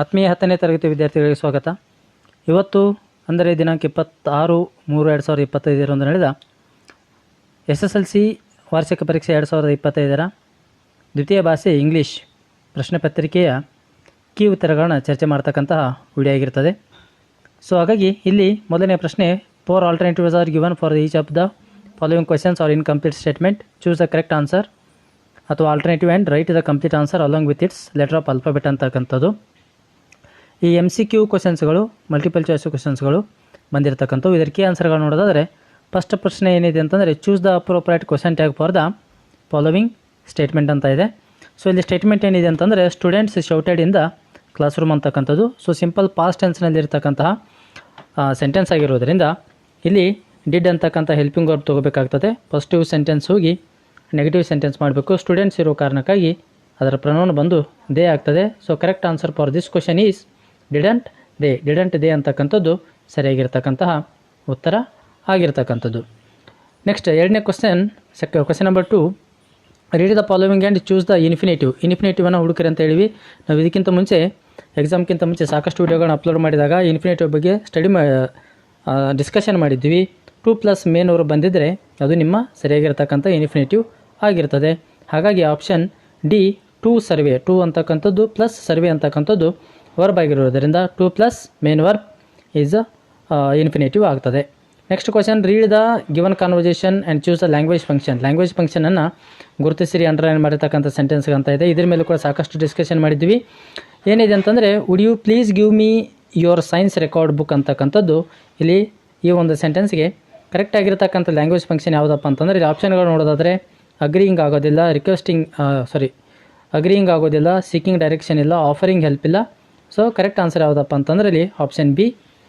ಆತ್ಮೀಯ ಹತ್ತನೇ ತರಗತಿ ವಿದ್ಯಾರ್ಥಿಗಳಿಗೆ ಸ್ವಾಗತ. ಇವತ್ತು ಅಂದರೆ ದಿನಾಂಕ ಇಪ್ಪತ್ತಾರು ಮೂರು ಎರಡು ಸಾವಿರದ ಇಪ್ಪತ್ತೈದರಂದು ನಡೆದ ಎಸ್ ಎಸ್ ಎಲ್ ಸಿ ವಾರ್ಷಿಕ ಪರೀಕ್ಷೆ ಎರಡು ಸಾವಿರದ ಇಪ್ಪತ್ತೈದರ ದ್ವಿತೀಯ ಭಾಷೆ ಇಂಗ್ಲೀಷ್ ಪ್ರಶ್ನೆ ಪತ್ರಿಕೆಯ ಕೀ ಉತ್ತರಗಳನ್ನು ಚರ್ಚೆ ಮಾಡ್ತಕ್ಕಂತಹ ವಿಡಿಯೋ ಆಗಿರ್ತದೆ. ಸೊ ಹಾಗಾಗಿ ಇಲ್ಲಿ ಮೊದಲನೇ ಪ್ರಶ್ನೆ four alternatives are given for each of the following questions are incomplete statement choose the correct answer ಅಥವಾ alternative and write the complete answer along with its letter of alphabet ಅಂತಕ್ಕಂಥದ್ದು. ಈ M C Q ಕ್ವಶನ್ಸ್ಗಳು multiple choice ಕ್ವಶನ್ಸ್ಗಳು ಬಂದಿರತಕ್ಕಂಥವು. ಇದರ key ಆನ್ಸರ್ಗಳು ನೋಡೋದಾದರೆ first ಪ್ರಶ್ನೆ ಏನಿದೆ ಅಂತಂದರೆ choose the appropriate question tag for the following statement ಅಂತ ಇದೆ. ಸೊ ಇಲ್ಲಿ ಸ್ಟೇಟ್ಮೆಂಟ್ ಏನಿದೆ ಅಂತಂದರೆ ಸ್ಟೂಡೆಂಟ್ಸ್ ಶೌಟೆಡ್ ಇಂದ ಕ್ಲಾಸ್ ರೂಮ್ ಅಂತಕ್ಕಂಥದ್ದು. ಸೊ ಸಿಂಪಲ್ ಪಾಸ್ಟ್ ಟೆನ್ಸ್ನಲ್ಲಿ ಇರತಕ್ಕಂತಹ ಸೆಂಟೆನ್ಸ್ ಆಗಿರೋದ್ರಿಂದ ಇಲ್ಲಿ ಡಿಡ್ ಅಂತಕ್ಕಂಥ ಹೆಲ್ಪಿಂಗ್ ವರ್ಬ್ ತೊಗೋಬೇಕಾಗ್ತದೆ. ಪಾಸಿಟಿವ್ ಸೆಂಟೆನ್ಸ್ ಹೋಗಿ ನೆಗೆಟಿವ್ ಸೆಂಟೆನ್ಸ್ ಮಾಡಬೇಕು. ಸ್ಟೂಡೆಂಟ್ಸ್ ಇರೋ ಕಾರಣಕ್ಕಾಗಿ ಅದರ ಪ್ರನೌನ್ ಬಂದು ದೇ ಆಗ್ತದೆ. So correct answer for this question is didn't they didn't they ಅಂತಕ್ಕಂಥದ್ದು ಸರಿಯಾಗಿರ್ತಕ್ಕಂತಹ ಉತ್ತರ ಆಗಿರ್ತಕ್ಕಂಥದ್ದು. ನೆಕ್ಸ್ಟ್ ಎರಡನೇ question sec question number two read the following and choose the infinitive ಇನ್ಫಿನೇಟಿವನ್ನು ಹುಡುಕರಿ ಅಂತ ಹೇಳಿವಿ. ನಾವು ಇದಕ್ಕಿಂತ ಮುಂಚೆ ಎಕ್ಸಾಮ್ಗಿಂತ ಮುಂಚೆ ಸಾಕಷ್ಟು ವಿಡಿಯೋಗಳನ್ನ ಅಪ್ಲೋಡ್ ಮಾಡಿದಾಗ ಇನ್ಫಿನೇಟಿವ್ ಬಗ್ಗೆ ಸ್ಟಡಿ ಮಾ ಡಿಸ್ಕಷನ್ ಮಾಡಿದ್ವಿ. ಟೂ ಪ್ಲಸ್ ಮೇನ್ ಅವರು ಬಂದಿದ್ದರೆ ಅದು ನಿಮ್ಮ ಸರಿಯಾಗಿರ್ತಕ್ಕಂಥ ಇನ್ಫಿನೇಟಿವ್ ಆಗಿರ್ತದೆ. ಹಾಗಾಗಿ option D to survey to ಅಂತಕ್ಕಂಥದ್ದು ಪ್ಲಸ್ ಸರ್ವೆ ಅಂತಕ್ಕಂಥದ್ದು. ವರ್ಬ್ ಆಗಿರೋದರಿಂದ to plus main verb is infinitive ಆಗ್ತದೆ. Next question read the given conversation and choose the language function language ಫಂಕ್ಷನನ್ನು ಗುರುತಿಸಿರಿ ಅಂಡರ್ಲೈನ್ ಮಾಡಿರ್ತಕ್ಕಂಥ ಸೆಂಟೆನ್ಸ್ ಅಂತ ಇದೆ. ಇದ್ರ ಮೇಲೆ ಕೂಡ ಸಾಕಷ್ಟು ಡಿಸ್ಕಷನ್ ಮಾಡಿದ್ವಿ. ಏನಿದೆ ಅಂತಂದರೆ would you please give me your science record book ಅಂತಕ್ಕಂಥದ್ದು. ಇಲ್ಲಿ ಈ ಒಂದು ಸೆಂಟೆನ್ಸ್ಗೆ ಕರೆಕ್ಟ್ ಆಗಿರ್ತಕ್ಕಂಥ ಲ್ಯಾಂಗ್ವೇಜ್ ಫಂಕ್ಷನ್ ಯಾವುದಪ್ಪ ಅಂತಂದರೆ, ಇಲ್ಲಿ ಆಪ್ಷನ್ಗಳು ನೋಡೋದಾದರೆ ಅಗ್ರಿಯಿಂಗ್ ಆಗೋದಿಲ್ಲ ರಿಕ್ವೆಸ್ಟಿಂಗ್ ಸಾರಿ ಅಗ್ರಿಯಿಂಗ್ ಆಗೋದಿಲ್ಲ ಸೀಕಿಂಗ್ ಡೈರೆಕ್ಷನ್ ಇಲ್ಲ ಆಫರಿಂಗ್ ಹೆಲ್ಪ್ ಇಲ್ಲ ಸೊ ಕರೆಕ್ಟ್ ಆನ್ಸರ್ ಯಾವುದಪ್ಪ ಅಂತಂದ್ರೆ ಇಲ್ಲಿ ಆಪ್ಷನ್ ಬಿ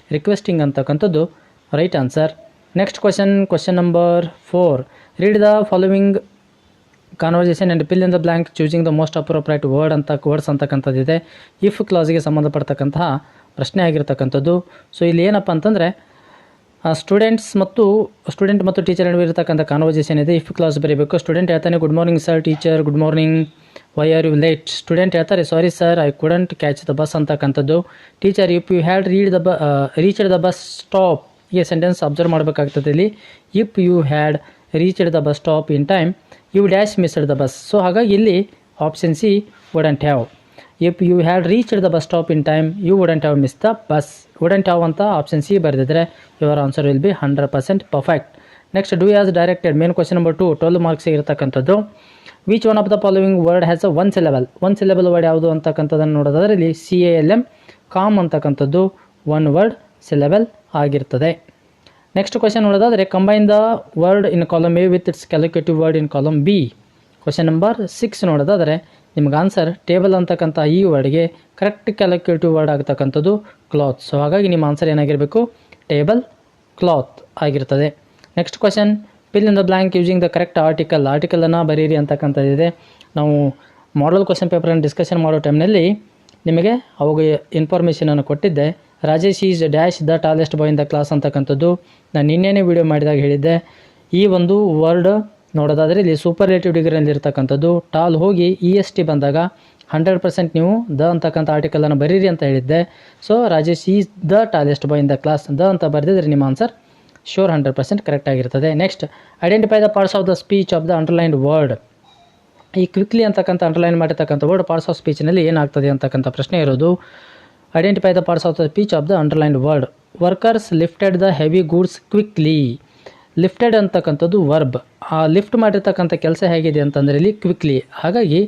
ರಿಕ್ವೆಸ್ಟಿಂಗ್ ಅಂತಕ್ಕಂಥದ್ದು right answer next question question number four read the following conversation and fill in the blank choosing the most appropriate word ಅಂತ words ಅಂತಕ್ಕಂಥದ್ದಿದೆ if ಕ್ಲಾಸಿಗೆ ಸಂಬಂಧಪಡ್ತಕ್ಕಂತಹ ಪ್ರಶ್ನೆ ಆಗಿರ್ತಕ್ಕಂಥದ್ದು. ಸೊ ಇಲ್ಲಿ ಏನಪ್ಪ ಅಂತಂದರೆ ಸ್ಟೂಡೆಂಟ್ಸ್ ಮತ್ತು ಸ್ಟೂಡೆಂಟ್ ಮತ್ತು ಟೀಚರ್ ನಡುವೆ ಇರತಕ್ಕಂಥ ಕಾನ್ವರ್ಸೇಷನ್ ಇದೆ. ಇಫ್ ಕ್ಲಾಸ್ ಬರೀಬೇಕು. ಸ್ಟೂಡೆಂಟ್ ಹೇಳ್ತಾನೆ good morning sir teacher good morning why are you late student ಹೇಳ್ತಾರೆ sorry sir I couldn't catch the bus ಅಂತಕ್ಕಂಥದ್ದು. Teacher if you had read the ಬ ರೀಚ್ಡ್ ದ ಬಸ್ ಸ್ಟಾಪ್ ಈ sentence observe ಮಾಡಬೇಕಾಗ್ತದೆ ಇಲ್ಲಿ. If you had reached the bus stop in time you dash missed the bus so ಹಾಗಾಗಿ ಇಲ್ಲಿ option C wouldn't have if you had reached the bus stop in time you wouldn't have miss the bus wouldn't have ಅಂತ option C ಬರೆದಿದ್ರೆ your answer will be hundred percent perfect next do as directed main question number two twelve marks ಇರತಕ್ಕಂಥದ್ದು. Which one of the following word has a one syllable one syllable word ಯಾವುದು ಅಂತಕ್ಕಂಥದ್ದನ್ನು ನೋಡೋದಾದ್ರೆ ಇಲ್ಲಿ C A L M calm ಅಂತಕ್ಕಂಥದ್ದು one word syllable ಆಗಿರ್ತದೆ. Next question ನೋಡೋದಾದರೆ combine the word in column A with its calculative word in column B question number six ನೋಡೋದಾದರೆ, ನಿಮ್ಗೆ answer table ಅಂತಕ್ಕಂಥ ಈ ವರ್ಡ್ಗೆ ಕರೆಕ್ಟ್ ಕ್ಯಾಲ್ಕುಲೇಟಿವ್ ವರ್ಡ್ ಆಗ್ತಕ್ಕಂಥದ್ದು cloth so ಹಾಗಾಗಿ ನಿಮ್ಮ ಆನ್ಸರ್ ಏನಾಗಿರಬೇಕು? ಟೇಬಲ್ ಕ್ಲಾತ್ ಆಗಿರ್ತದೆ. Next question fill in the blank using the correct article ಆರ್ಟಿಕಲನ್ನು ಬರೀರಿ ಅಂತಕ್ಕಂಥದ್ದಿದೆ ನಾವು ಮಾಡಲ್ ಕ್ವಶನ್ ಪೇಪರನ್ನು ಡಿಸ್ಕಷನ್ ಮಾಡೋ ಟೈಮ್ನಲ್ಲಿ ನಿಮಗೆ ಅವಾಗ ಇನ್ಫಾರ್ಮೇಷನನ್ನು ಕೊಟ್ಟಿದ್ದೆ. Rajesh is dash the tallest boy in the class ಅಂತಕ್ಕಂಥದ್ದು. ನಾನು ನಿನ್ನೆನೇ ವಿಡಿಯೋ ಮಾಡಿದಾಗ ಹೇಳಿದ್ದೆ. ಈ ಒಂದು ವರ್ಡ್ ನೋಡೋದಾದರೆ ಇಲ್ಲಿ ಸೂಪರ್ಲೇಟಿವ್ ಡಿಗ್ರಿಯಲ್ಲಿ ಇರ್ತಕ್ಕಂಥದ್ದು. ಟಾಲ್ ಹೋಗಿ ಇ ಎಸ್ ಟಿ ಬಂದಾಗ ಹಂಡ್ರೆಡ್ ಪರ್ಸೆಂಟ್ ನೀವು ದ ಅಂತಕ್ಕಂಥ ಆರ್ಟಿಕಲನ್ನು ಬರೀರಿ ಅಂತ ಹೇಳಿದ್ದೆ. So Rajesh is the tallest boy in the class the ಅಂತ ಬರೆದಿದ್ರೆ ನಿಮ್ಮ answer sure hundred percent correct ಆಗಿರ್ತದೆ. Next identify the parts of the speech of the underlined word ಈ ಕ್ವಿಕ್ಲಿ ಅಂತಕ್ಕಂಥ ಅಂಡರ್ಲೈನ್ ಮಾಡಿರ್ತಕ್ಕಂಥ ವರ್ಡ್ ಪಾರ್ಟ್ಸ್ ಆಫ್ ಸ್ಪೀಚ್ನಲ್ಲಿ ಏನಾಗ್ತದೆ ಅಂತಕ್ಕಂಥ ಪ್ರಶ್ನೆ ಇರೋದು. Identify the parts of the speech of the underlined word workers lifted the heavy goods quickly lifted ಅಂತಕ್ಕಂಥದ್ದು verb ಆ ಲಿಫ್ಟ್ ಮಾಡಿರ್ತಕ್ಕಂಥ ಕೆಲಸ ಹೇಗಿದೆ ಅಂತಂದರೆ ಇಲ್ಲಿ ಕ್ವಿಕ್ಲಿ ಹಾಗಾಗಿ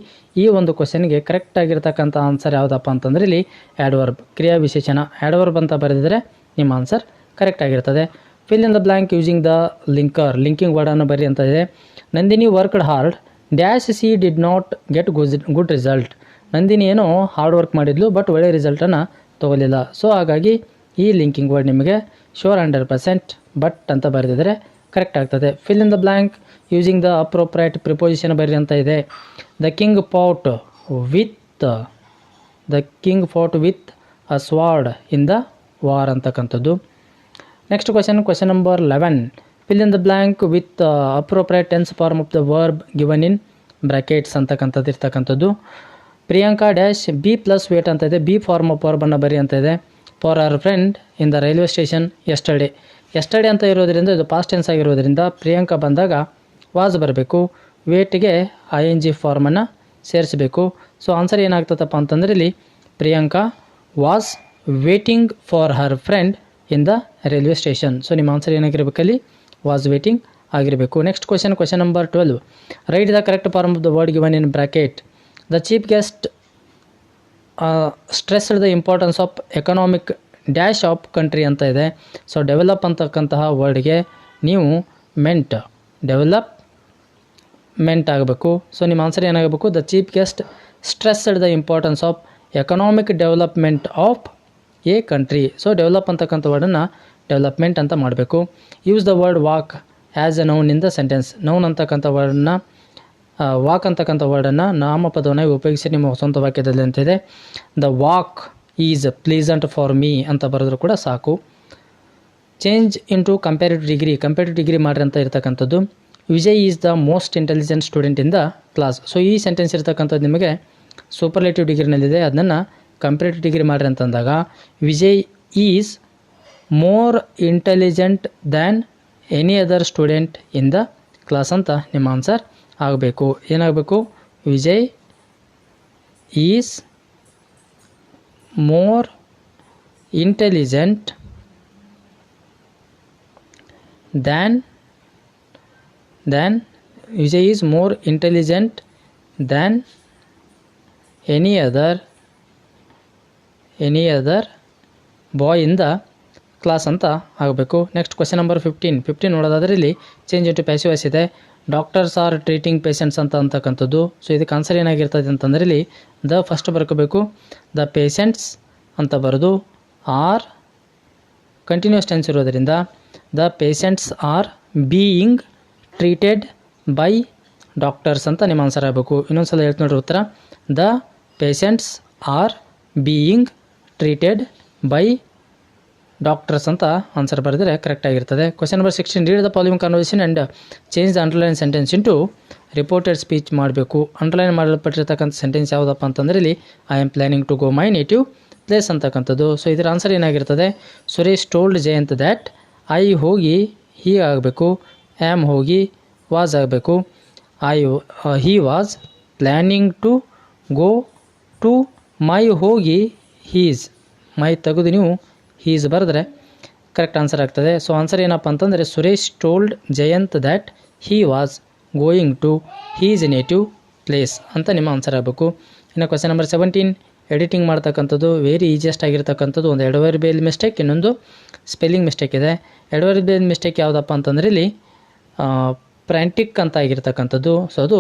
ಈ ಒಂದು ಕ್ವಶನ್ಗೆ ಕರೆಕ್ಟ್ ಆಗಿರ್ತಕ್ಕಂಥ ಆನ್ಸರ್ ಯಾವುದಪ್ಪ ಅಂತಂದರೆ ಇಲ್ಲಿ ಆ್ಯಡ್ ವರ್ಬ್ ಕ್ರಿಯಾ ವಿಶೇಷಣ ಆ್ಯಡ್ ವರ್ಬ್ ಅಂತ ಬರೆದಿದ್ರೆ ನಿಮ್ಮ ಆನ್ಸರ್ ಕರೆಕ್ಟ್ ಆಗಿರ್ತದೆ. Fill in the blank using the linker linking ವರ್ಡನ್ನು ಬರಿ ಅಂತ ಇದೆ. Nandini worked hard dash she did not get good good result Nandini ಏನು ಹಾರ್ಡ್ ವರ್ಕ್ ಮಾಡಿದ್ಲು ಬಟ್ ಒಳ್ಳೆ ರಿಸಲ್ಟನ್ನು ತೊಗೊಲಿಲ್ಲ ಸೊ ಹಾಗಾಗಿ ಈ ಲಿಂಕಿಂಗ್ ವರ್ಡ್ ನಿಮಗೆ ಶೋರ್ ಹಂಡ್ರೆಡ್ ಪರ್ಸೆಂಟ್ ಬಟ್ ಅಂತ ಬರೆದಿದ್ರೆ ಕರೆಕ್ಟ್ ಆಗ್ತದೆ. Fill in the blank using the appropriate preposition ಬರಿ ಅಂತ ಇದೆ. The king fought with the king fought with a sword in the war ಅಂತಕ್ಕಂಥದ್ದು. Next question question number eleven fill in the blank with appropriate tense form of the verb given in brackets ಅಂತಕ್ಕಂಥದ್ದು, ಇರ್ತಕ್ಕಂಥದ್ದು. Priyanka dash, be plus wait ಅಂತ ಇದೆ. Be form of verb ಅನ್ನು ಬರಿ ಅಂತ ಇದೆ. For our friend in the railway station yesterday yesterday ಅಂತ ಇರೋದ್ರಿಂದ, ಇದು ಪಾಸ್ಟ್ ಟೆನ್ಸ್ ಆಗಿರೋದ್ರಿಂದ, ಪ್ರಿಯಾಂಕಾ ಬಂದಾಗ ವಾಸ್ ಬರಬೇಕು. ವೇಟ್ಗೆ ಐ ಎನ್ ಜಿ ಫಾರ್ಮನ್ನು ಸೇರಿಸಬೇಕು. ಸೊ ಆನ್ಸರ್ ಏನಾಗ್ತದಪ್ಪ ಅಂತಂದ್ರೆ, ಇಲ್ಲಿ Priyanka was waiting for her friend in the railway station. So ನಿಮ್ಮ ಆನ್ಸರ್ ಏನಾಗಿರ್ಬೇಕಲ್ಲಿ? ವಾಸ್ ವೇಟಿಂಗ್ ಆಗಿರಬೇಕು. Next question question number twelve write the correct form of the word given in bracket the chief guest stressed the importance of economic dash of country ಅಂತ ಇದೆ. So develop ಅಂತಕ್ಕಂತಹ ವರ್ಡ್ಗೆ ನೀವು made development ಆಗಬೇಕು. So ನಿಮ್ಮ answer ಏನಾಗಬೇಕು? The chief guest stressed the importance of economic development of a country so develop ಅಂತಕ್ಕಂಥ ವರ್ಡನ್ನು ಡೆವಲಪ್ಮೆಂಟ್ ಅಂತ ಮಾಡಬೇಕು. Use the word walk as a noun in the sentence noun ಅಂತಕ್ಕಂಥ ವರ್ಡನ್ನು walk ಅಂತಕ್ಕಂಥ ವರ್ಡನ್ನು ನಾಮಪದವನ್ನು ಉಪಯೋಗಿಸಿ ನಿಮ್ಮ ಸ್ವಂತ ವಾಕ್ಯದಲ್ಲಿ ಅಂತಿದೆ the walk is pleasant for me ಅಂತ ಬರೆದ್ರು ಕೂಡ ಸಾಕು. Change into comparative degree comparative degree ಮಾಡ್ರಿ ಅಂತ ಇರ್ತಕ್ಕಂಥದ್ದು. Vijay is the most intelligent student in the class so ಈ ಸೆಂಟೆನ್ಸ್ ಇರ್ತಕ್ಕಂಥದ್ದು ನಿಮಗೆ ಸೂಪರ್ಲೇಟಿವ್ ಡಿಗ್ರಿನಲ್ಲಿದೆ ಅದನ್ನು ಕಂಪೇರಿಟಿವ್ ಡಿಗ್ರಿ ಮಾಡ್ರಿ ಅಂತಂದಾಗ, Vijay is more intelligent than any other student in the class ಅಂತ ನಿಮ್ಮ ಆನ್ಸರ್ ಆಗಬೇಕು. ಏನಾಗಬೇಕು? Vijay is more intelligent than than Vijay is more intelligent than any other any other boy ಇಂದ class ಅಂತ ಆಗಬೇಕು. Next question number fifteen fifteen ನೋಡೋದಾದ್ರೆ ಇಲ್ಲಿ change into ಪ್ಯಾಸಿವಸ್ ಇದೆ. ಡಾಕ್ಟರ್ಸ್ ಆರ್ ಟ್ರೀಟಿಂಗ್ ಪೇಷಂಟ್ಸ್ ಅಂತ ಅಂತಕ್ಕಂಥದ್ದು. ಸೊ ಇದಕ್ಕೆ ಆನ್ಸರ್ ಏನಾಗಿರ್ತದೆ ಅಂತಂದರೆ ಇಲ್ಲಿ ದ ಫಸ್ಟ್ ಬರ್ಕೋಬೇಕು. ದ ಪೇಷಂಟ್ಸ್ ಅಂತ ಬರೆದು ಆರ್ ಕಂಟಿನ್ಯೂಸ್ ಟೆನ್ಸ್ ಇರೋದರಿಂದ the patients are being treated by doctors ಅಂತ ನಿಮ್ಮ ಆನ್ಸರ್ ಆಗಬೇಕು. ಇನ್ನೊಂದು ಸಲ ಹೇಳ್ತು ನೋಡ್ರಿ ಉತ್ತರ. The patients are being treated by doctors ಅಂತ ಆನ್ಸರ್ ಬರೆದರೆ ಕರೆಕ್ಟ್ ಆಗಿರ್ತದೆ. Question number sixteen read the following conversation and change the underline sentence into reported speech ಮಾಡಬೇಕು. ಅಂಡರ್ಲೈನ್ ಮಾಡಲ್ಪಟ್ಟಿರ್ತಕ್ಕಂಥ ಸೆಂಟೆನ್ಸ್ ಯಾವುದಪ್ಪ ಅಂತಂದರೆ ಇಲ್ಲಿ I am planning to go my native place ಅಂತಕ್ಕಂಥದ್ದು. So ಇದರ answer ಏನಾಗಿರ್ತದೆ? Suresh told Jayant that I ಹೋಗಿ he ಆಗಬೇಕು am ಹೋಗಿ ವಾಸ್ ಆಗಬೇಕು. I he was planning to go to my ಹೋಗಿ ಹೀಸ್ ಮೈ ತೆಗೆದು ನೀವು ಹೀಸ್ ಬರೆದ್ರೆ ಕರೆಕ್ಟ್ ಆನ್ಸರ್ ಆಗ್ತದೆ. ಸೊ ಆನ್ಸರ್ ಏನಪ್ಪ ಅಂತಂದರೆ, Suresh told Jayant that he was going to his native place ಅಂತ ನಿಮ್ಮ ಆನ್ಸರ್ ಆಗಬೇಕು. ಇನ್ನು ಕ್ವಶನ್ ನಂಬರ್ ಸೆವೆಂಟೀನ್ ಎಡಿಟಿಂಗ್ ಮಾಡ್ತಕ್ಕಂಥದ್ದು ವೆರಿ ಈಸಿಯೆಸ್ಟ್ ಆಗಿರ್ತಕ್ಕಂಥದ್ದು ಒಂದು ಎಡವರ್ ಬೇಲ್ ಮಿಸ್ಟೇಕ್ ಇನ್ನೊಂದು ಸ್ಪೆಲ್ಲಿಂಗ್ ಮಿಸ್ಟೇಕ್ ಇದೆ. ಎಡವರ್ ಬೇಲ್ ಮಿಸ್ಟೇಕ್ ಯಾವುದಪ್ಪ ಅಂತಂದರೆ ಇಲ್ಲಿ ಫ್ರ್ಯಾಂಟಿಕ್ ಅಂತ ಆಗಿರ್ತಕ್ಕಂಥದ್ದು. ಸೊ ಅದು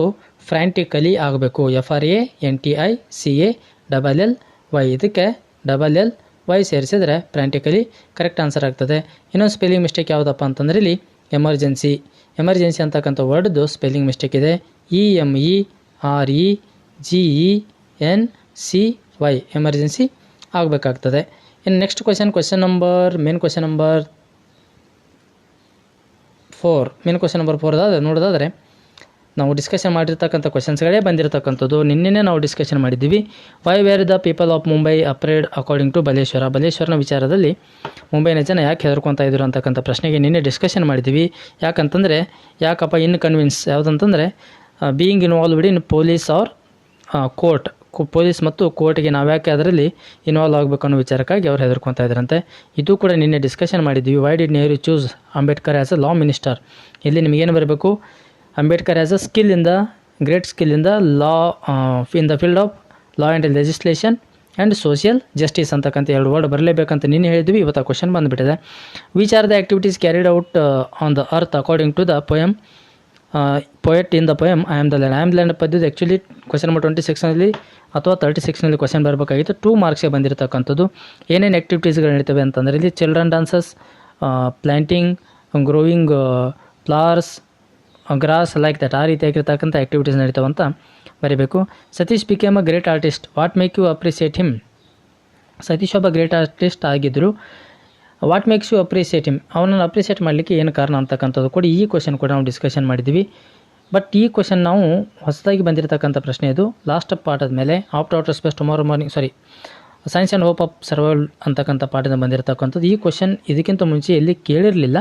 ಫ್ರ್ಯಾಂಟಿಕಲಿ ಆಗಬೇಕು. F R A N T I C A double L Y ಇದಕ್ಕೆ ಡಬಲ್ ಎಲ್ ವೈ ಸೇರಿಸಿದರೆ ಪ್ರಾಕ್ಟಿಕಲಿ ಕರೆಕ್ಟ್ ಆನ್ಸರ್ ಆಗ್ತದೆ. ಇನ್ನೊಂದು ಸ್ಪೆಲ್ಲಿಂಗ್ ಮಿಸ್ಟೇಕ್ ಯಾವುದಪ್ಪ ಅಂತಂದರೆ ಇಲ್ಲಿ ಎಮರ್ಜೆನ್ಸಿ ಎಮರ್ಜೆನ್ಸಿ ಅಂತಕ್ಕಂಥ ವರ್ಡ್ದು ಸ್ಪೆಲ್ಲಿಂಗ್ ಮಿಸ್ಟೇಕ್ ಇದೆ. E M E R E G E N C Y emergency ಆಗಬೇಕಾಗ್ತದೆ. ಇನ್ನು next question question number main question number four main question number four ಅದಾದ್ರೆ ನೋಡೋದಾದರೆ ನಾವು ಡಿಸ್ಕಷನ್ ಮಾಡಿರ್ತಕ್ಕಂಥ ಕ್ವಶನ್ಸ್ಗಳೇ ಬಂದಿರತಕ್ಕಂಥದ್ದು. ನಿನ್ನೆನೇ ನಾವು ಡಿಸ್ಕಷನ್ ಮಾಡಿದ್ದೀವಿ. Why were the people of Mumbai afraid according to Baleshwar ಬಲೇಶ್ವರನ ವಿಚಾರದಲ್ಲಿ ಮುಂಬೈನ ಜನ ಯಾಕೆ ಹೆದರ್ಕೊತಾ ಇದ್ರು ಅಂತಕ್ಕಂಥ ಪ್ರಶ್ನೆಗೆ ನಿನ್ನೆ ಡಿಸ್ಕಷನ್ ಮಾಡಿದ್ದೀವಿ. ಯಾಕಂತಂದರೆ, ಯಾಕಪ್ಪ inconvenience ಯಾವುದಂತಂದರೆ being involved in police or court police ಮತ್ತು ಕೋರ್ಟ್ಗೆ ನಾವ್ಯಾಕೆ ಅದರಲ್ಲಿ ಇನ್ವಾಲ್ವ್ ಆಗಬೇಕು ಅನ್ನೋ ವಿಚಾರಕ್ಕಾಗಿ ಅವ್ರು ಹೆದರ್ಕೊತಾ ಇದ್ರಂತೆ ಇದು ಕೂಡ ನಿನ್ನೆ ಡಿಸ್ಕಷನ್ ಮಾಡಿದ್ದೀವಿ. Why did Nehru choose Ambedkar as a law minister ಇಲ್ಲಿ ನಿಮಗೇನು ಬರಬೇಕು? Ambedkar as a skill in the great skill in the law in the field of law and legislation and social justice ಅಂತಕ್ಕಂಥ ಎರಡು word ಬರಲೇಬೇಕಂತ ನೀನು ಹೇಳಿದ್ವಿ, ಇವತ್ತು ಆ question ಬಂದುಬಿಟ್ಟಿದೆ. Which are the activities carried out on the earth according to the poem poet in the poem I am the land I am land ಪದ್ಯದ actually question number twenty ಸಿಕ್ಸ್ನಲ್ಲಿ ಅಥವಾ ತರ್ಟಿ ಸಿಕ್ಸ್ನಲ್ಲಿ question ಬರಬೇಕಾಗಿತ್ತು. Two ಮಾರ್ಕ್ಸ್ಗೆ ಬಂದಿರತಕ್ಕಂಥದ್ದು. ಏನೇನು ಆ್ಯಕ್ಟಿವಿಟೀಸ್ಗಳು ನಡೀತವೆ ಅಂತಂದರೆ ಇಲ್ಲಿ children dances planting growing flowers grass like that ಆ ರೀತಿಯಾಗಿರ್ತಕ್ಕಂಥ ಆ್ಯಕ್ಟಿವಿಟೀಸ್ ನಡೀತಾವೆ ಅಂತ ಬರೀಬೇಕು. Satish became a great artist what make you appreciate him Satish ಒಬ್ಬ ಗ್ರೇಟ್ ಆರ್ಟಿಸ್ಟ್ ಆಗಿದ್ದರು. What makes you appreciate him ಅವನನ್ನು ಅಪ್ರಿಸಿಯೇಟ್ ಮಾಡಲಿಕ್ಕೆ ಏನು ಕಾರಣ ಅಂತಕ್ಕಂಥದ್ದು ಕೂಡ. ಈ ಕ್ವಶನ್ ಕೂಡ ನಾವು ಡಿಸ್ಕಷನ್ ಮಾಡಿದ್ವಿ ಬಟ್ ಈ ಕ್ವಶನ್ ನಾವು ಹೊಸದಾಗಿ ಬಂದಿರತಕ್ಕಂಥ ಪ್ರಶ್ನೆ ಇದು. ಲಾಸ್ಟ್ ಪಾಠದ ಮೇಲೆ after outer space tomorrow morning sorry science and hope of survival ಅಂತಕ್ಕಂಥ ಪಾಠದಿಂದ ಬಂದಿರತಕ್ಕಂಥದ್ದು. ಈ ಕ್ವಶನ್ ಇದಕ್ಕಿಂತ ಮುಂಚೆ ಎಲ್ಲಿ ಕೇಳಿರಲಿಲ್ಲ.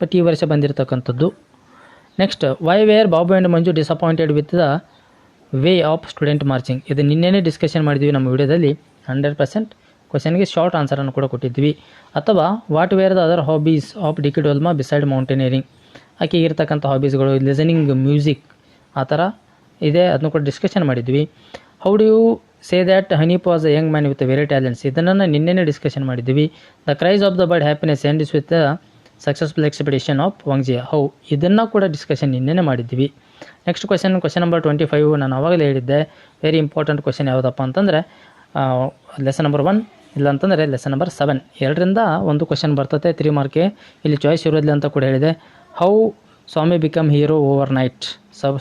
ಬಟ್ ಈ ವರ್ಷ ಬಂದಿರತಕ್ಕಂಥದ್ದು. Next why were Babu and Manju disappointed with the way of student marching ಇದು ನಿನ್ನೆನೇ ಡಿಸ್ಕಷನ್ ಮಾಡಿದ್ವಿ ನಮ್ಮ ವಿಡಿಯೋದಲ್ಲಿ. ಹಂಡ್ರೆಡ್ ಪರ್ಸೆಂಟ್ ಕ್ವಶನ್ಗೆ ಶಾರ್ಟ್ ಆನ್ಸರನ್ನು ಕೂಡ ಕೊಟ್ಟಿದ್ವಿ. ಅಥವಾ what were the other hobbies of Dicky Dolma beside mountaineering ಆಕೆಗೆ ಇರ್ತಕ್ಕಂಥ ಹಾಬೀಸ್ಗಳು ಲಿಸನಿಂಗ್ ಮ್ಯೂಸಿಕ್ ಆ ಥರ ಇದೆ ಅದನ್ನು ಕೂಡ ಡಿಸ್ಕಷನ್ ಮಾಡಿದ್ವಿ. How do you say that Hanif was a young man with very talents ಇದನ್ನು ನಿನ್ನೆನೇ ಡಿಸ್ಕಷನ್ ಮಾಡಿದ್ವಿ. The cries of the bird happiness end is with successful expedition of ವಾಂಗ್ಜಿಯಾ how, ಇದನ್ನು ಕೂಡ ಡಿಸ್ಕಷನ್ ನಿನ್ನೆ ಮಾಡಿದ್ವಿ. Next question question number twenty five ನಾನು ಆವಾಗಲೇ ಹೇಳಿದ್ದೆ. ವೆರಿ ಇಂಪಾರ್ಟೆಂಟ್ ಕ್ವಶನ್ ಯಾವುದಪ್ಪ ಅಂತಂದರೆ ಲೆಸನ್ ನಂಬರ್ ಒನ್ ಇಲ್ಲ ಅಂತಂದರೆ ಲೆಸನ್ ನಂಬರ್ ಸೆವೆನ್ ಎರಡರಿಂದ ಒಂದು ಕ್ವಶನ್ ಬರ್ತದೆ ತ್ರೀ ಮಾರ್ಕ್ಗೆ ಇಲ್ಲಿ ಚಾಯ್ಸ್ ಇರೋದಿಲ್ಲ ಅಂತ ಕೂಡ ಹೇಳಿದೆ. How Swami become hero overnight ಸಬ್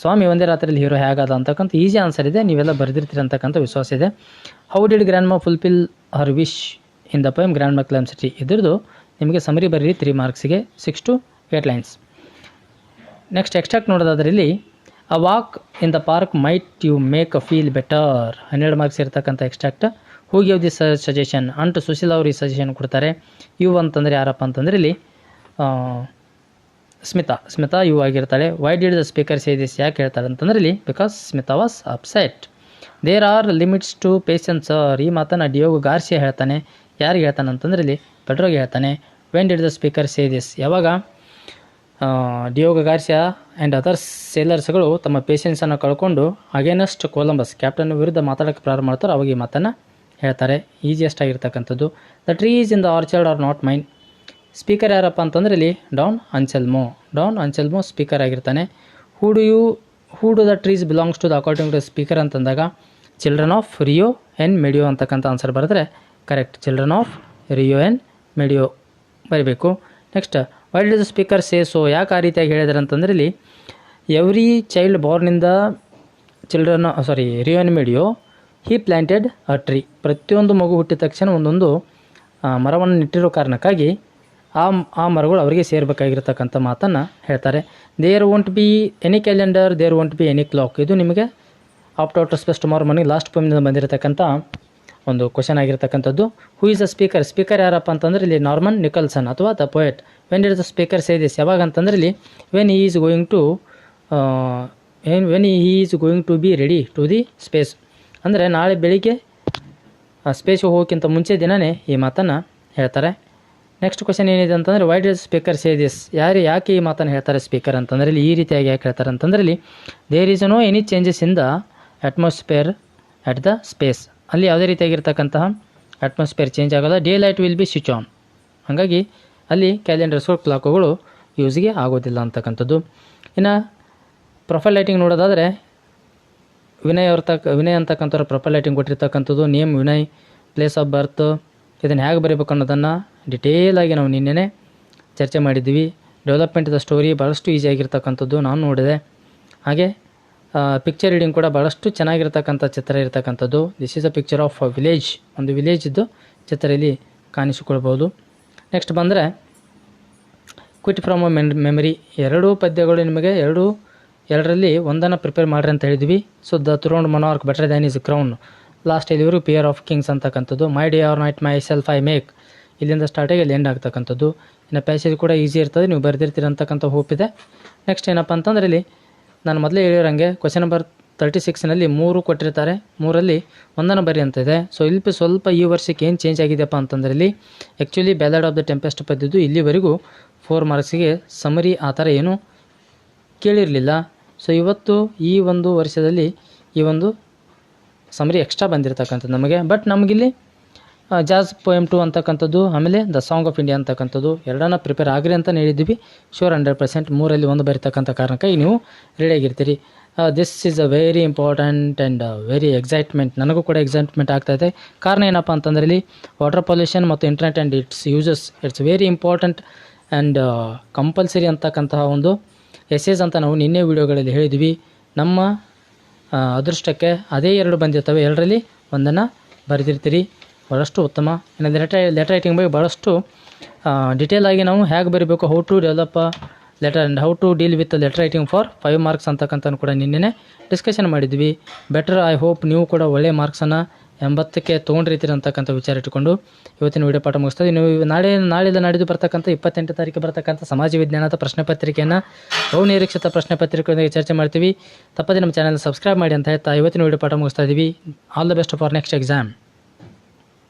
ಸ್ವಾಮಿ ಒಂದೇ ರಾತ್ರಿಯಲ್ಲಿ ಹೀರೋ ಹೇಗಾದ ಅಂತಕ್ಕಂಥ ಈಸಿ ಆನ್ಸರ್ ಇದೆ. ನೀವೆಲ್ಲ ಬರೆದಿರ್ತೀರಿ ಅಂತಕ್ಕಂಥ ವಿಶ್ವಾಸ ಇದೆ. How did grandma fulfil her wish in the poem grandma climb city ಇದ್ರದ್ದು ನಿಮಗೆ ಸಮರಿ ಬರೀರಿ three ಮಾರ್ಕ್ಸಿಗೆ six to eight lines next extract ನೋಡೋದಾದ್ರೆ ಇಲ್ಲಿ a walk in the park might you make a feel better ಹನ್ನೆರಡು marks ಇರ್ತಕ್ಕಂಥ extract who give this suggestion ಅಂಟು ಸುಶೀಲ್ ಅವರು ಈ ಸಜೆಷನ್ ಕೊಡ್ತಾರೆ. ಯು ಅಂತಂದರೆ ಯಾರಪ್ಪ? ಅಂತಂದರೆ ಇಲ್ಲಿ Smita. Smita you ಆಗಿರ್ತಾಳೆ. Why did the speaker say this ಯಾಕೆ ಹೇಳ್ತಾರೆ ಅಂತಂದ್ರೆ ಇಲ್ಲಿ because Smita was upset there are limits to patience sir ಈ ಮಾತನ್ನು ಡಿಯೋಗು ಗಾರ್ಸಿಯ ಹೇಳ್ತಾನೆ. ಯಾರಿಗೆ ಹೇಳ್ತಾನೆ ಅಂತಂದ್ರೆ ಇಲ್ಲಿ, ಪೆಟ್ರೋಗೆ ಹೇಳ್ತಾನೆ. When did the speaker say this ಯಾವಾಗ? ಡಿಯೋಗ ಗಾರ್ಸಿಯಾ ಆ್ಯಂಡ್ ಅದರ್ಸ್ ಸೇಲರ್ಸ್ಗಳು ತಮ್ಮ ಪೇಷನ್ಸನ್ನು ಕಳ್ಕೊಂಡು ಅಗೇನಸ್ಟ್ ಕೊಲಂಬಸ್ ಕ್ಯಾಪ್ಟನ್ ವಿರುದ್ಧ ಮಾತಾಡೋಕ್ಕೆ ಪ್ರಾರಂಭ ಮಾಡ್ತಾರೆ ಅವಾಗ ಈ ಮಾತನ್ನು ಹೇಳ್ತಾರೆ. ಈಸಿಯೆಸ್ಟ್ ಆಗಿರ್ತಕ್ಕಂಥದ್ದು. The trees in the orchard are not mine speaker ಯಾರಪ್ಪ ಅಂತಂದ್ರೆ ಇಲ್ಲಿ Don Anselmo Don Anselmo speaker ಆಗಿರ್ತಾನೆ. Who do you who do the trees belongs to the according to speaker ಅಂತಂದಾಗ children of Rio and Medio ಅಂತಕ್ಕಂಥ answer ಬರೆದ್ರೆ correct children of Rio and Medio ಬರಿಬೇಕು. Next why'd the speaker say so ಯಾಕೆ ಆ ರೀತಿಯಾಗಿ ಹೇಳಿದಾರೆ ಅಂತಂದ್ರೆ ಇಲ್ಲಿ ಎವ್ರಿ ಚೈಲ್ಡ್ ಬಾರ್ನಿಂದ children sorry rayon Medio he planted a tree ಪ್ರತಿಯೊಂದು ಮಗು ಹುಟ್ಟಿದ ತಕ್ಷಣ ಒಂದೊಂದು ಮರವನ್ನು ನೆಟ್ಟಿರೋ ಕಾರಣಕ್ಕಾಗಿ ಆ ಆ ಮರಗಳು ಅವರಿಗೆ ಸೇರಬೇಕಾಗಿರ್ತಕ್ಕಂಥ ಮಾತನ್ನು ಹೇಳ್ತಾರೆ. There won't be any calendar there won't be any clock ಇದು ನಿಮಗೆ ಆಫ್ಟರ್ ಔಟರ್ ಸ್ಪೆಸ್ ಟುಮಾರೋ ಮನೆಗೆ ಲಾಸ್ಟ್ ಪೋಮಿಂದ ಬಂದಿರತಕ್ಕಂಥ ಒಂದು ಕ್ವಶನ್ ಆಗಿರ್ತಕ್ಕಂಥದ್ದು. Who is a speaker speaker ಯಾರಪ್ಪ ಅಂತಂದ್ರೆ ಇಲ್ಲಿ ನಾರ್ಮನ್ ನಿಕಲ್ಸನ್ ಅಥವಾ the poet when did the speaker say this ಯಾವಾಗ ಅಂತಂದ್ರೆ ಇಲ್ಲಿ when he is going to ಏನ್ when he is going to be ready to the space ಅಂದರೆ ನಾಳೆ ಬೆಳಿಗ್ಗೆ ಸ್ಪೇಸ್ಗೆ ಹೋಗೋಕ್ಕಿಂತ ಮುಂಚೆ ದಿನವೇ ಈ ಮಾತನ್ನು ಹೇಳ್ತಾರೆ. ನೆಕ್ಸ್ಟ್ ಕ್ವಶನ್ ಏನಿದೆ ಅಂತಂದರೆ why this speaker say this ಯಾರು ಯಾಕೆ ಈ ಮಾತನ್ನು ಹೇಳ್ತಾರೆ ಸ್ಪೀಕರ್ ಅಂತಂದರೆ ಇಲ್ಲಿ ಈ ರೀತಿಯಾಗಿ ಯಾಕೆ ಹೇಳ್ತಾರೆ ಅಂತಂದರೆ ಇಲ್ಲಿ there is no any changes in the atmosphere at the space ಅಲ್ಲಿ ಯಾವುದೇ ರೀತಿಯಾಗಿರ್ತಕ್ಕಂತಹ ಅಟ್ಮಾಸ್ಫಿಯರ್ ಚೇಂಜ್ ಆಗೋಲ್ಲ. Daylight will be switch on ಹಾಗಾಗಿ ಅಲ್ಲಿ ಕ್ಯಾಲೆಂಡರ್ಸ್ಗಳು ಕ್ಲಾಕುಗಳು ಯೂಸ್ಗೆ ಆಗೋದಿಲ್ಲ ಅಂತಕ್ಕಂಥದ್ದು. ಇನ್ನು ಪ್ರೊಫೈಲ್ ಲೈಟಿಂಗ್ ನೋಡೋದಾದರೆ ವಿನಯ್ ಅವ್ರ ತಕ್ಕ ವಿನಯ್ ಅಂತಕ್ಕಂಥವ್ರು ಪ್ರೊಫೈಲ್ ಲೈಟಿಂಗ್ ಕೊಟ್ಟಿರ್ತಕ್ಕಂಥದ್ದು. Name Vinay place of birth ಇದನ್ನು ಹೇಗೆ ಬರೀಬೇಕು ಅನ್ನೋದನ್ನು ಡಿಟೇಲಾಗಿ ನಾವು ನಿನ್ನೆನೇ ಚರ್ಚೆ ಮಾಡಿದ್ವಿ ಡೆವಲಪ್ಮೆಂಟ್ ಸ್ಟೋರಿ ಭಾಳಷ್ಟು ಈಸಿ ಆಗಿರ್ತಕ್ಕಂಥದ್ದು ನಾನು ನೋಡಿದೆ. ಹಾಗೆ ಪಿಕ್ಚರ್ ರೀಡಿಂಗ್ ಕೂಡ ಭಾಳಷ್ಟು ಚೆನ್ನಾಗಿರ್ತಕ್ಕಂಥ ಚಿತ್ರ ಇರತಕ್ಕಂಥದ್ದು. This is a picture of a village ಒಂದು ವಿಲೇಜ್ ಇದ್ದು ಚಿತ್ರ ಇಲ್ಲಿ ಕಾಣಿಸಿಕೊಳ್ಬೋದು ನೆಕ್ಸ್ಟ್ ಬಂದರೆ quit from a men memory ಎರಡೂ ಪದ್ಯಗಳು ನಿಮಗೆ ಎರಡೂ, ಎರಡರಲ್ಲಿ ಒಂದನ್ನು ಪ್ರಿಪೇರ್ ಮಾಡ್ರಿ ಅಂತ ಹೇಳಿದ್ವಿ. So the throned monarch better than his crown last ಇಲ್ಲಿವರು peer of kings ಅಂತಕ್ಕಂಥದ್ದು. My day or night myself I make ಇಲ್ಲಿಂದ ಸ್ಟಾರ್ಟಾಗಿ ಇಲ್ಲಿ ಎಂಡ್ ಆಗ್ತಕ್ಕಂಥದ್ದು. ಇನ್ನು ಪ್ಯಾಸೇಜ್ ಕೂಡ ಈಸಿ ಇರ್ತದೆ. ನೀವು ಬರೆದಿರ್ತೀರ ಅಂತಕ್ಕಂಥ ಹೋಪ್ ಇದೆ. ನೆಕ್ಸ್ಟ್ ಏನಪ್ಪ ಅಂತಂದ್ರೆ ಇಲ್ಲಿ ನಾನು ಮೊದಲೇ ಹೇಳಿರೋಂಗೆ ಕ್ವಶನ್ ನಂಬರ್ ತರ್ಟಿ ಸಿಕ್ಸ್ನಲ್ಲಿ ಮೂರು ಕೊಟ್ಟಿರ್ತಾರೆ. ಮೂರಲ್ಲಿ ಒಂದನ್ನು ಬರಿ ಅಂತ ಇದೆ ಸೊ ಇಲ್ಲಿ ಸ್ವಲ್ಪ ಈ ವರ್ಷಕ್ಕೆ ಏನು ಚೇಂಜ್ ಆಗಿದೆಯಪ್ಪ ಅಂತಂದ್ರೆ ಇಲ್ಲಿ actually ballad of the tempest ಪದ್ಯದ್ದು ಇಲ್ಲಿವರೆಗೂ ಫೋರ್ ಮಾರ್ಕ್ಸಿಗೆ ಸಮರಿ ಆ ಥರ ಏನೂ ಕೇಳಿರಲಿಲ್ಲ. ಸೊ ಇವತ್ತು ಈ ಒಂದು ವರ್ಷದಲ್ಲಿ ಈ ಒಂದು ಸಮರಿ ಎಕ್ಸ್ಟ್ರಾ ಬಂದಿರತಕ್ಕಂಥದ್ದು ನಮಗೆ. ಬಟ್ ನಮಗಿಲ್ಲಿ ಜಾಸ್ ಪೋಯಮ್ ಟು ಅಂತಕ್ಕಂಥದ್ದು, ಆಮೇಲೆ ದ ಸಾಂಗ್ ಆಫ್ ಇಂಡಿಯಾ ಅಂತಕ್ಕಂಥದ್ದು, ಎರಡನ್ನ ಪ್ರಿಪೇರ್ ಆಗ್ರಿ ಅಂತ ಹೇಳಿದ್ವಿ ಶೋರ್ ಹಂಡ್ರೆಡ್ ಪರ್ಸೆಂಟ್ ಮೂರಲ್ಲಿ ಒಂದು ಬರೀತಕ್ಕಂಥ ಕಾರಣಕ್ಕಾಗಿ ನೀವು ರೆಡಿಯಾಗಿರ್ತೀರಿ this is a very important and very excitement ನನಗೂ ಕೂಡ ಎಕ್ಸೈಟ್ಮೆಂಟ್ ಆಗ್ತಾಯಿದೆ ಕಾರಣ ಏನಪ್ಪ ಅಂತಂದ್ರೆ ಇಲ್ಲಿ ವಾಟರ್ ಪೊಲ್ಯೂಷನ್ ಮತ್ತು internet and its uses its very important and compulsory ಅಂತಕ್ಕಂತಹ ಒಂದು ಎಸೇಜ್ ಅಂತ ನಾವು ನಿನ್ನೆ ವಿಡಿಯೋಗಳಲ್ಲಿ ಹೇಳಿದ್ವಿ ನಮ್ಮ ಅದೃಷ್ಟಕ್ಕೆ ಅದೇ ಎರಡು ಬಂದಿರ್ತವೆ. ಎರಡರಲ್ಲಿ ಒಂದನ್ನು ಬರೆದಿರ್ತೀರಿ. ಭಾಳಷ್ಟು ಉತ್ತಮ. ಏನಂದರೆ ಲೆಟರ್ ಲೆಟರ್ ರೈಟಿಂಗ್ ಬಗ್ಗೆ ಭಾಳಷ್ಟು ಡಿಟೇಲ್ ಆಗಿ ನಾವು ಹೇಗೆ ಬರಿಬೇಕು how to develop letter and how to deal with letter writing for five marks ಅಂತಕ್ಕಂಥ ಕೂಡ ನಿನ್ನೆ ಡಿಸ್ಕಷನ್ ಮಾಡಿದ್ವಿ. ಬೆಟರ್ ಐ ಹೋಪ್ ನೀವು ಕೂಡ ಒಳ್ಳೆಯ ಮಾರ್ಕ್ಸನ್ನು ಎಂಬತ್ತಕ್ಕೆ ತೊಗೊಂಡಿರ್ತೀರಿ ಅಂತಕ್ಕಂಥ ವಿಚಾರ ಇಟ್ಟುಕೊಂಡು ಇವತ್ತಿನ ವಿಡಿಯೋ ಪಾಠ ಮುಗಿಸ್ತದೆ. ನೀವು ನಾಳೆ ನಾಳೆಯಿಂದ ನಾಡಿದ್ದು ಬರ್ತಕ್ಕಂಥ ಇಪ್ಪತ್ತೆಂಟು ತಾರೀಕು ಬರ್ತಕ್ಕಂಥ ಸಮಾಜ ವಿಜ್ಞಾನದ ಪ್ರಶ್ನೆ ಪತ್ರಿಕೆಯನ್ನು ಬಹುನಿರೀಕ್ಷಿತ ಪ್ರಶ್ನೆ ಪತ್ರಿಕೆಯೊಂದಿಗೆ ಚರ್ಚೆ ಮಾಡ್ತೀವಿ. ತಪ್ಪದೆ ನಮ್ಮ ಚಾನಲ್ ಸಬ್ಸ್ಕ್ರೈಬ್ ಮಾಡಿ ಅಂತ ಹೇಳ್ತಾ ಇವತ್ತಿನ ವಿಡಿಯೋ ಪಾಠ ಮುಗಿಸ್ತಾ ಇದ್ದೀವಿ all the best for next exam